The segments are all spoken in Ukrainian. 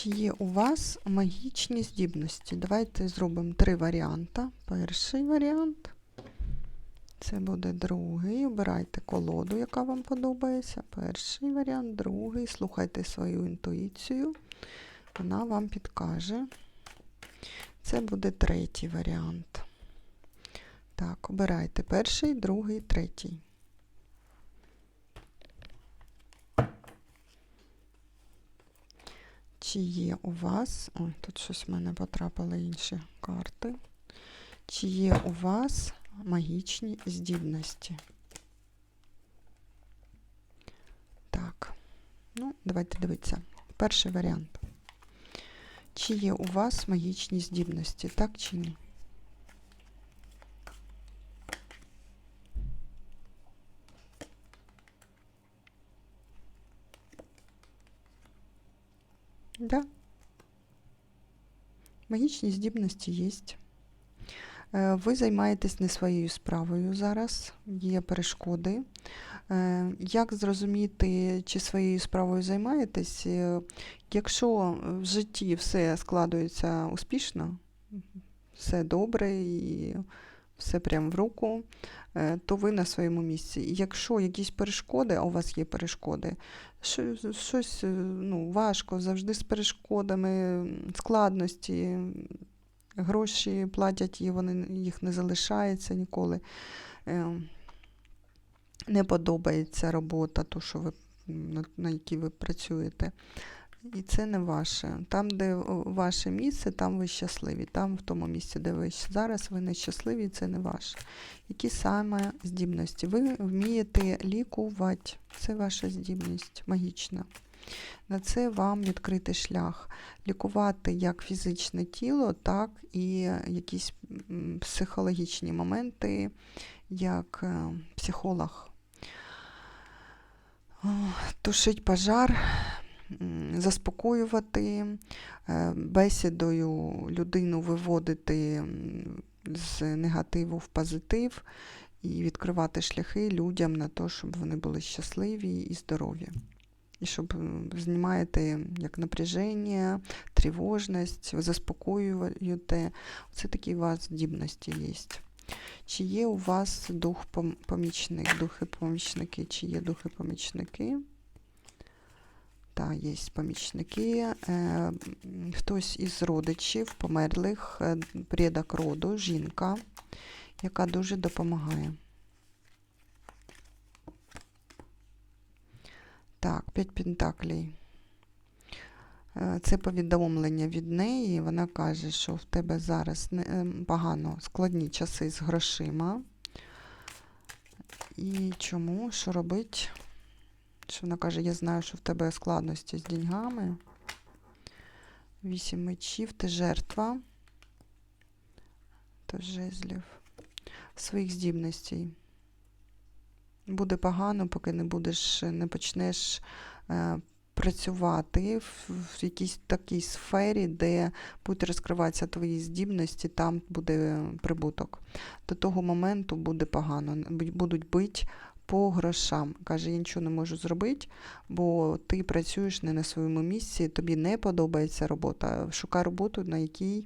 Чи є у вас магічні здібності? Давайте зробимо три варіанти. Перший варіант. Це буде другий. Обирайте колоду, яка вам подобається. Перший варіант, другий. Слухайте свою інтуїцію. Вона вам підкаже. Це буде третій варіант. Так, обирайте перший, другий, третій. Чи є у вас. Ой, тут щось в мене потрапили інші карти. Чи є у вас магічні здібності? Так. Ну, давайте дивитися. Перший варіант. Чи є у вас магічні здібності, так чи ні? Да. Магічні здібності є. Е, Ви займаєтесь не своєю справою зараз, є перешкоди. Е, Як зрозуміти, чи своєю справою займаєтесь? Е, Якщо в житті все складується успішно, все добре і все прямо в руку, е, то ви на своєму місці. Якщо якісь перешкоди, а у вас є перешкоди, щось е, ну, важко, завжди з перешкодами, складності, гроші платять і вони їх не залишається ніколи. Е, Не подобається робота, ту, що ви, на якій ви працюєте. І це не ваше. Там, де ваше місце, там ви щасливі. Там, в тому місці, де ви зараз, ви не щасливі, це не ваше. Які саме здібності? Ви вмієте лікувати. Це ваша здібність магічна. На це вам відкритий шлях. Лікувати як фізичне тіло, так і якісь психологічні моменти, як е, психолог. Тушить пожар, заспокоювати, е, бесідою людину виводити з негативу в позитив і відкривати шляхи людям на те, щоб вони були щасливі і здорові. І щоб знімаєте як напряження, тривожність, заспокоюєте. Це такі у вас здібності є. Чи є у вас дух помічник, духи-помічники, чи є духи-помічники? Так, є помічники. Е, хтось із родичів, померлих, е, предок роду, жінка, яка дуже допомагає. Так, 5 пентаклей. Е, Це повідомлення від неї. Вона каже, що в тебе зараз ем, погано складні часи з грошима. І чому? Що робить? Що вона каже, я знаю, що в тебе складності з деньгами. Вісім мечів, ти жертва. То жезлів. Своїх здібностей. Буде погано, поки не будеш, не почнеш е, працювати в, в якійсь такій сфері, де будуть розкриватися твої здібності, там буде прибуток. До того моменту буде погано. Будуть бити по грошам. Каже, я нічого не можу зробити, бо ти працюєш не на своєму місці, тобі не подобається робота. Шукай роботу, на якій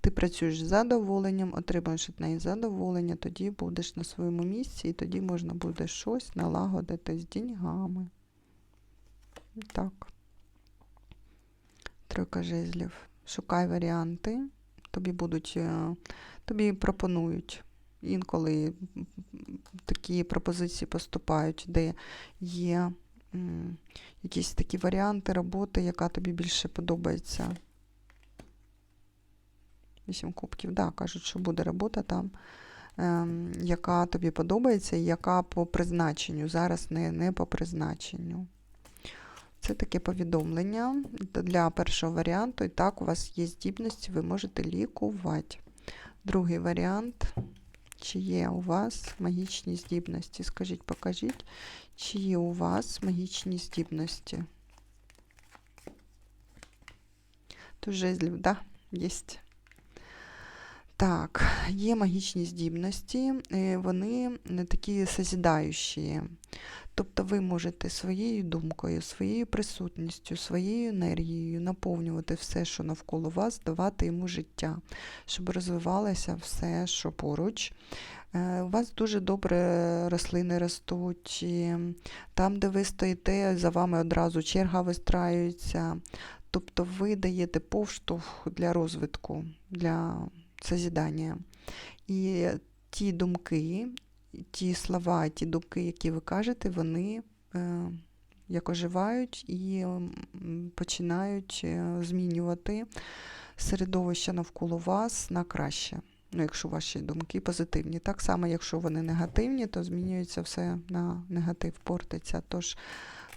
ти працюєш з задоволенням, отримуєш від неї задоволення, тоді будеш на своєму місці, і тоді можна буде щось налагодити з деньгами. Так. Тройка жезлів. Шукай варіанти. Тобі будуть, е, тобі пропонують. Інколи такі пропозиції поступають, де є якісь такі варіанти роботи, яка тобі більше подобається. Вісім кубків, да, кажуть, що буде робота там, ем, яка тобі подобається і яка по призначенню. Зараз не, не по призначенню. Це таке повідомлення для першого варіанту. І так, у вас є здібності, ви можете лікувати. Другий варіант. Чи є у вас магічні здібності? Скажіть, покажіть, чи у вас магічні здібності? Тут жезлів, да, є. Так, є магічні здібності, е, вони не такі созідаючі. Тобто ви можете своєю думкою, своєю присутністю, своєю енергією наповнювати все, що навколо вас, давати йому життя, щоб розвивалося все, що поруч. Е, У вас дуже добре рослини ростуть. Там, де ви стоїте, за вами одразу черга вистраюється. Тобто ви даєте повштовх для розвитку, для созідання. І ті думки, ті слова, ті думки, які ви кажете, вони е, як оживають і починають е, змінювати середовище навколо вас на краще. Ну, якщо ваші думки позитивні. Так само, якщо вони негативні, то змінюється все на негатив, портиться. Тож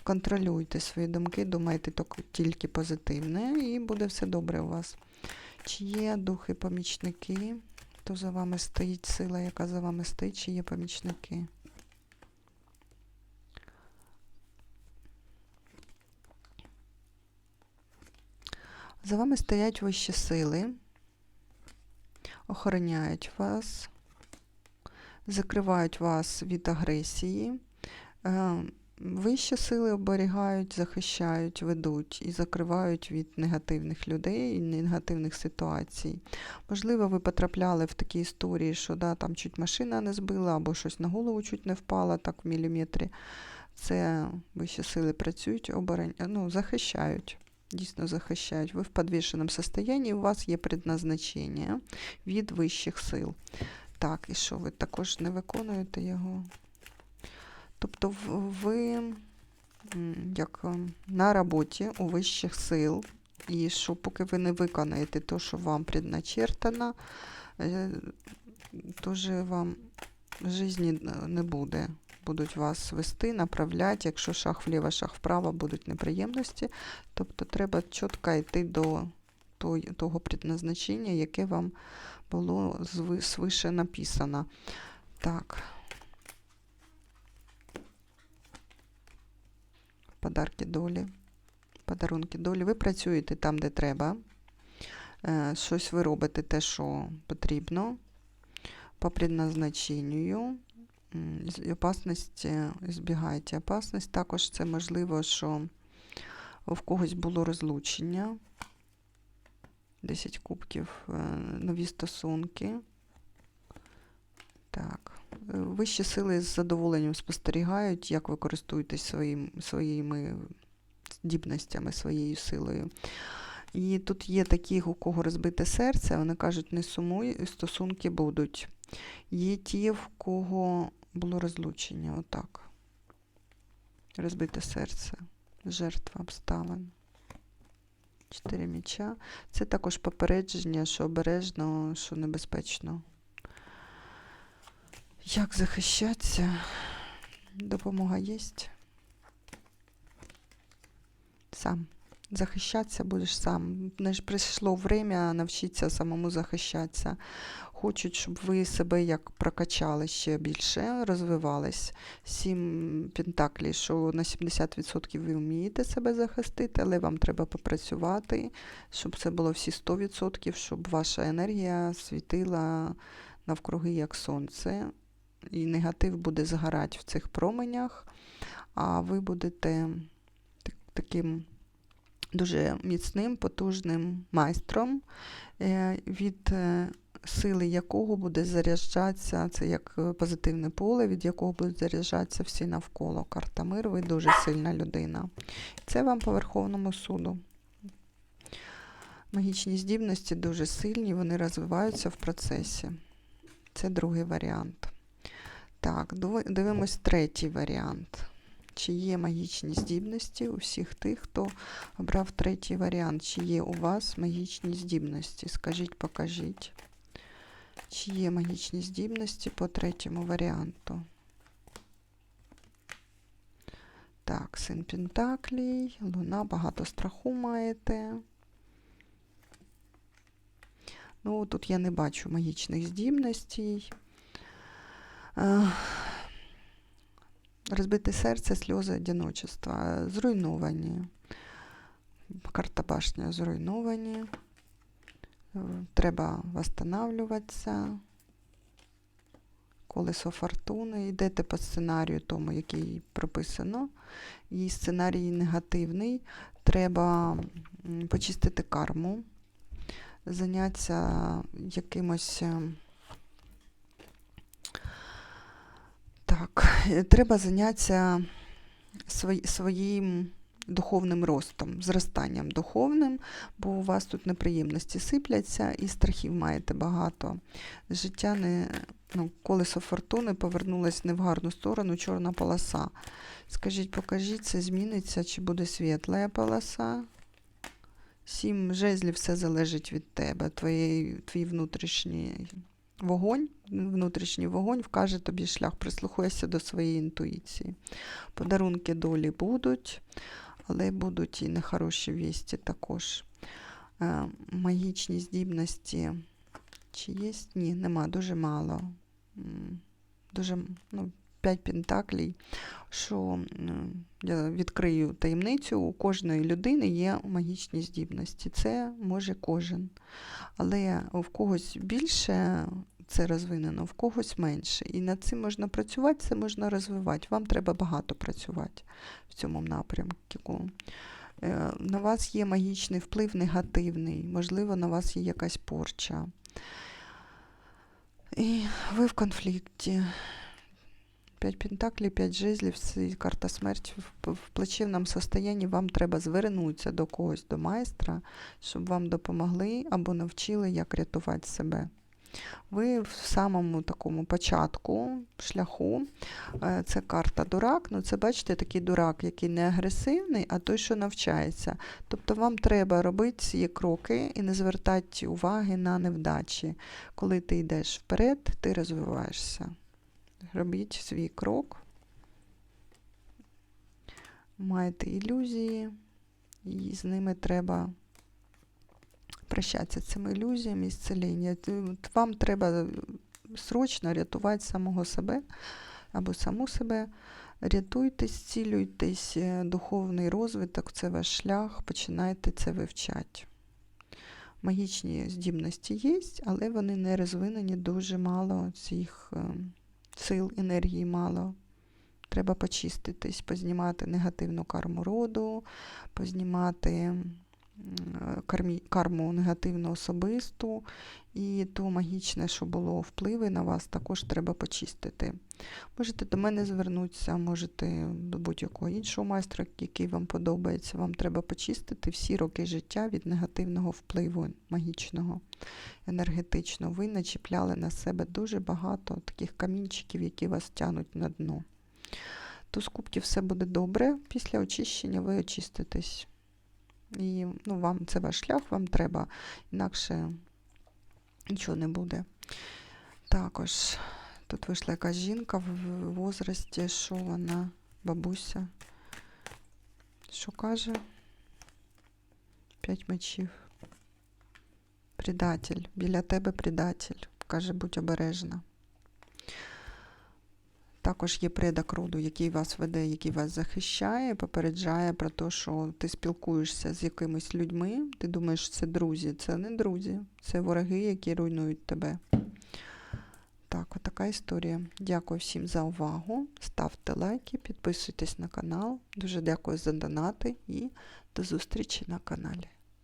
контролюйте свої думки, думайте тільки- позитивне, і буде все добре у вас. Чи є духи-помічники? Хто за вами стоїть, сила, яка за вами стоїть, чи є помічники? За вами стоять вищі сили, охороняють вас, закривають вас від агресії. Вищі сили оберігають, захищають, ведуть і закривають від негативних людей і негативних ситуацій. Можливо, ви потрапляли в такі історії, що да, там чуть машина не збила, або щось на голову чуть не впало, так в міліметрі. Це вищі сили працюють, оборон... ну, захищають. Дійсно захищають. Ви в підвішеному стані, у вас є предназначення від вищих сил. Так, і що ви також не виконуєте його? Тобто ви як е, на роботі у вищих сил, і що поки ви не виконаєте те, що вам предначертано, е, то же вам житті не буде. Будуть вас вести, направляти, якщо шаг вліво, шаг вправо, будуть неприємності. Тобто треба чітко йти до того предназначення, яке вам було свише написано. Так. Подарки долі. Подарунки долі. Ви працюєте там, де треба. Е, Щось ви робите те, що потрібно. По предназначенню. Опасності, збігайте опасність. Також це можливо, що в когось було розлучення. 10 кубків, е, нові стосунки. Так. Е, Вищі сили з задоволенням спостерігають, як ви користуєтесь своїм, своїми здібностями, своєю силою. І тут є такі, у кого розбите серце, вони кажуть, не сумуй, стосунки будуть. Є ті, в кого було розлучення, отак. Розбите серце, жертва обставин. Чотири міча. Це також попередження, що обережно, що небезпечно. Як захищатися? Допомога є. Сам. Захищатися будеш сам. Не ж прийшло время навчитися самому захищатися. Хочуть, щоб ви себе як прокачали ще більше, розвивались. Сім пентаклів, що на 70% ви вмієте себе захистити, але вам треба попрацювати, щоб це було всі 100%, щоб ваша енергія світила навкруги як сонце і негатив буде згорати в цих променях, а ви будете таким дуже міцним, потужним майстром, е, від е, сили якого буде заряджатися, це як е, позитивне поле, від якого будуть заряджатися всі навколо. Карта мир, ви дуже сильна людина. Це вам по Верховному суду. Магічні здібності дуже сильні, вони розвиваються в процесі. Це другий варіант. Так, дивимось третій варіант. Чи є магічні здібності у всіх тих, хто обрав третій варіант? Чи є у вас магічні здібності? Скажіть, покажіть. Чи є магічні здібності по третьому варіанту? Так, син Пентаклій, Луна, багато страху маєте. Ну, тут я не бачу магічних здібностей. Е, Розбите серце, сльози одиночества, зруйновані. Карта башня зруйновані. Е, Треба восстанавливатися. колесо фортуни. Йдете по сценарію тому, який прописано. І сценарій негативний. Треба почистити карму, зайнятися якимось. е, Так, е, треба зайнятися своїм духовним ростом, зростанням духовним, бо у вас тут неприємності сипляться і страхів маєте багато. Життя не ну, колесо фортуни повернулось не в гарну сторону, чорна полоса. Скажіть, покажіть, це зміниться, чи буде світла полоса? Сім жезлів все залежить від тебе. Твоєї, твій внутрішній вогонь, внутрішній вогонь вкаже тобі шлях, прислухайся до своєї інтуїції. Подарунки долі будуть, але будуть і нехороші вісті також. Е, магічні здібності. Чи є? Ні, нема, дуже мало. Дуже, ну, 5 пентаклей, що я відкрию таємницю, у кожної людини є магічні здібності. Це може кожен. Але в когось більше це розвинено, в когось менше. І над цим можна працювати, це можна розвивати. Вам треба багато працювати в цьому напрямку. Е, На вас є магічний вплив негативний, можливо, на вас є якась порча. І ви в конфлікті. П'ять пентаклів, п'ять жезлів, карта смерті в, в плачевному состоянні. Вам треба звернутися до когось, до майстра, щоб вам допомогли або навчили, як рятувати себе. Ви в самому такому початку шляху. Е, Це карта дурак. Ну, це бачите, такий дурак, який не агресивний, а той, що навчається. Тобто вам треба робити ці кроки і не звертати уваги на невдачі. Коли ти йдеш вперед, ти розвиваєшся. Робіть свій крок. Маєте ілюзії, і з ними треба прощатися цими ілюзіями і зціління. Вам треба срочно рятувати самого себе або саму себе. Рятуйтесь, зцілюйтесь, е, духовний розвиток це ваш шлях, починайте це вивчати. Магічні здібності є, але вони не розвинені, дуже мало цих е, сил, енергії мало. Треба почиститись, познімати негативну карму роду, познімати карму негативну особисту, і то магічне, що було впливи на вас, також треба почистити. Можете до мене звернутися, можете до будь-якого іншого майстра, який вам подобається. Вам треба почистити всі роки життя від негативного впливу магічного, енергетичного. Ви начіпляли на себе дуже багато таких камінчиків, які вас тянуть на дно. То з кубків все буде добре. Після очищення ви очиститесь. І ну, вам це ваш шлях, вам треба, інакше нічого не буде. Також тут вийшла якась жінка в возрасті, що вона, бабуся. Що каже? П'ять мечів. Предатель. Біля тебе предатель. Каже, будь обережна. Також є предок роду, який вас веде, який вас захищає, попереджає про те, що ти спілкуєшся з якимись людьми, ти думаєш, це друзі. Це не друзі, це вороги, які руйнують тебе. Так, отака історія. Дякую всім за увагу. Ставте лайки, підписуйтесь на канал. Дуже дякую за донати і до зустрічі на каналі.